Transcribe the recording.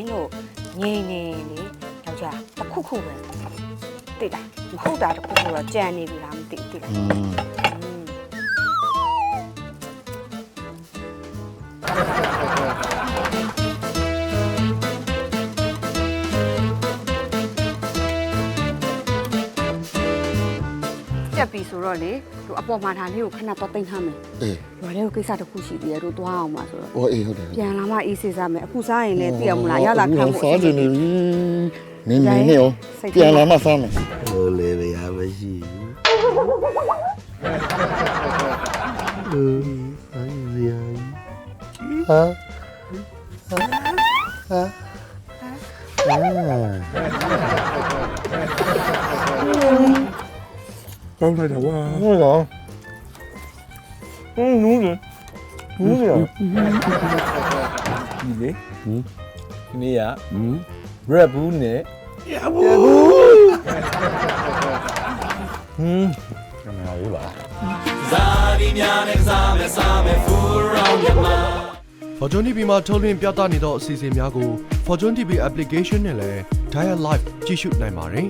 င်းတို့ငိမ့်နေလေယောက်ျားတစ်ခုခုပဲတိတ်လားမဟုတ်တာတစ်ခုခုတော့ကြံနေပြီလားမသိဘူးတိတ်လားอืม อืมကြက်ပြီဆိုတော့လေတို့အပေါ်မှာထားလေးကိုခဏတော့တိတ်ထားမယ်အေးရွာလေးကိုကိစ္စတစ်ခုရှိသေးတယ်တို့သွားအောင်ပါဆိုတော့ဟောအေးဟုတ်တယ်ပြန်လာမှအေးစေးစားမယ်အခုစားရင်လည်းသိရမလားရတာခံဖို့စားကြနေပြီနင်းနေနေရောစိတ်ထဲပြန်လာမှစားမယ်ဟိုလေရရမရှိဘူးအင်းဆိုင်ရဟာဟာအာ ကောင်းလိုက်တာဝါဟုတ်လားဟင်းနူးလေနူးလေဒီလေဟင်းဒီနေ့ကဟင်း red bull နဲ့ရဘူးဟင်းကင်မရာရေးပါ Fortune TV မှာထုတ်လွှင့်ပြသနေသောအစီအစဉ်များကို Fortune TV application နဲ့လည်း Dial Live ကြည့်ရှုနိုင်ပါတယ်